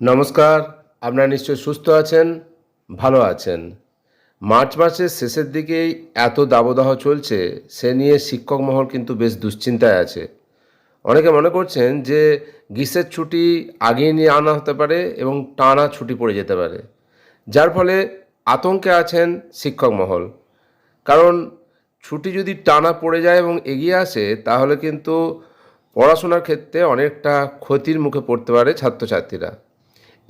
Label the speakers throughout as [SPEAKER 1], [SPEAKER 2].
[SPEAKER 1] নমস্কার, আপনারা নিশ্চয় সুস্থ আছেন, ভালো আছেন। মার্চ মাসের শেষের দিকেই এত দাবদাহ চলছে, সে নিয়ে শিক্ষক মহল কিন্তু বেশ দুশ্চিন্তায় আছে। অনেকে মনে করছেন যে গ্রীষ্মের ছুটি আগিয়ে নিয়ে আনা হতে পারে এবং টানা ছুটি পড়ে যেতে পারে। যার ফলে আতঙ্কে আছেন শিক্ষক মহল। কারণ ছুটি যদি টানা পড়ে যায় এবং এগিয়ে আসে, তাহলে কিন্তু পড়াশোনার ক্ষেত্রে অনেকটা ক্ষতির মুখে পড়তে পারে ছাত্রছাত্রীরা।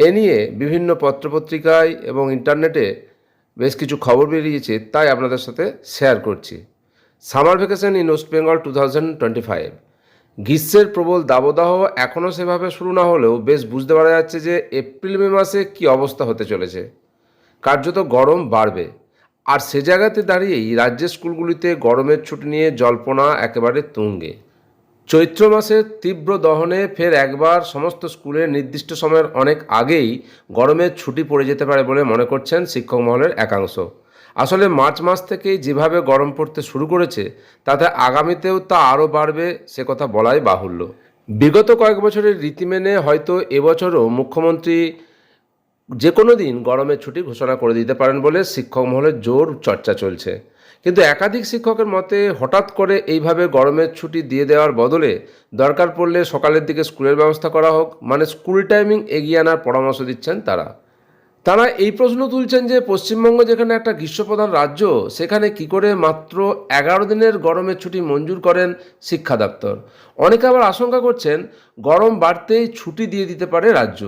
[SPEAKER 1] এ নিয়ে বিভিন্ন পত্রপত্রিকায় এবং ইন্টারনেটে বেশ কিছু খবর বেরিয়েছে, তাই আপনাদের সাথে শেয়ার করছি। Summer vacation in West Bengal two thousand twenty five. গ্রীষ্মের প্রবল দাবদাহ এখনও সেভাবে শুরু না হলেও বেশ বুঝতে পারা যাচ্ছে যে এপ্রিল মে মাসে কী অবস্থা হতে চলেছে। কার্যত গরম বাড়বে। আর সে জায়গাতে দাঁড়িয়েই রাজ্যের স্কুলগুলিতে গরমের ছুটি নিয়ে জল্পনা একেবারে তুঙ্গে। চৈত্র মাসের তীব্র দহনে ফের একবার সমস্ত স্কুলের নির্দিষ্ট সময়ের অনেক আগেই গরমের ছুটি পড়ে যেতে পারে বলে মনে করছেন শিক্ষক মহলের একাংশ। আসলে মার্চ মাস থেকেই যেভাবে গরম পড়তে শুরু করেছে, তাতে আগামীতেও তা আরও বাড়বে সে কথা বলাই বাহুল্য। বিগত কয়েক বছরের রীতি মেনে হয়তো এবছরও মুখ্যমন্ত্রী যে কোনো দিন গরমের ছুটি ঘোষণা করে দিতে পারেন বলে শিক্ষক মহলের জোর চর্চা চলছে। কিন্তু একাধিক শিক্ষকের মতে হঠাৎ করে এইভাবে গরমের ছুটি দিয়ে দেওয়ার বদলে দরকার পড়লে সকালের দিকে স্কুলের ব্যবস্থা করা হোক মানে স্কুল টাইমিং এগিয়ে আনার পরামর্শ দিচ্ছেন তারা। তারা এই প্রশ্ন তুলছেন যে পশ্চিমবঙ্গ যেখানে একটা গ্রীষ্মপ্রধান রাজ্য, সেখানে কি করে মাত্র এগারো দিনের গরমের ছুটি মঞ্জুর করেন শিক্ষা দপ্তর? অনেকে আবার আশঙ্কা করছেন গরম বাড়তেই ছুটি দিয়ে দিতে পারে রাজ্য।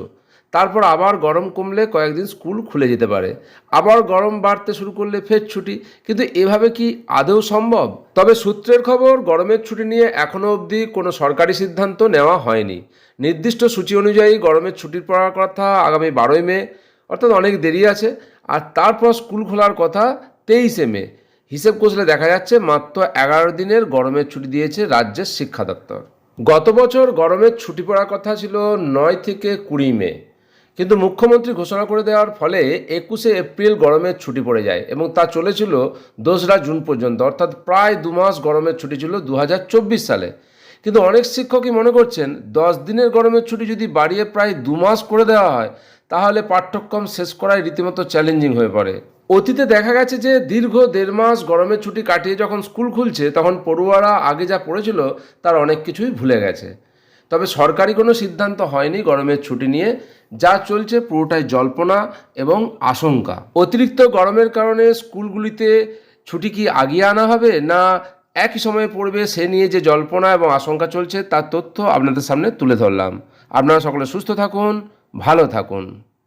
[SPEAKER 1] তারপর আবার গরম কমলে কয়েকদিন স্কুল খুলে যেতে পারে। আবার গরম বাড়তে শুরু করলে ফের ছুটি। কিন্তু এভাবে কি আদৌ সম্ভব? তবে সূত্রের খবর, গরমের ছুটি নিয়ে এখনও অবধি কোনো সরকারি সিদ্ধান্ত নেওয়া হয়নি। নির্দিষ্ট সূচি অনুযায়ী গরমের ছুটির পড়ার কথা আগামী বারোই মে, অর্থাৎ অনেক দেরি আছে। আর তারপর স্কুল খোলার কথা তেইশে মে। হিসেব কষলে দেখা যাচ্ছে মাত্র এগারো দিনের গরমের ছুটি দিয়েছে রাজ্যের শিক্ষা দপ্তর। গত বছর গরমের ছুটি পড়ার কথা ছিল নয় থেকে কুড়ি মে। কিন্তু মুখ্যমন্ত্রী ঘোষণা করে দেওয়ার ফলে একুশে এপ্রিল গরমের ছুটি পড়ে যায় এবং তা চলেছিল দোসরা জুন পর্যন্ত, অর্থাৎ প্রায় দু মাস গরমের ছুটি ছিল দু হাজার চব্বিশ সালে। কিন্তু অনেক শিক্ষকই মনে করছেন, দশ দিনের গরমের ছুটি যদি বাড়িয়ে প্রায় দু মাস করে দেওয়া হয়, তাহলে পাঠ্যক্রম শেষ করাই রীতিমতো চ্যালেঞ্জিং হয়ে পড়ে। অতীতে দেখা গেছে যে দীর্ঘ দেড় মাস গরমের ছুটি কাটিয়ে যখন স্কুল খুলছে, তখন পড়ুয়ারা আগে যা পড়েছিল, তার অনেক কিছুই ভুলে গেছে। তবে সরকারি কোনো সিদ্ধান্ত হয়নি গরমের ছুটি নিয়ে যা চলছে পুরোটাই জল্পনা এবং আশঙ্কা। অতিরিক্ত গরমের কারণে স্কুলগুলিতে ছুটি কি আগিয়ে আনা হবে না একই সময়ে পড়বে সে নিয়ে যে জল্পনা এবং আশঙ্কা চলছে তার তথ্য আপনাদের সামনে তুলে ধরলাম। আপনারা সকলে সুস্থ থাকুন, ভালো থাকুন।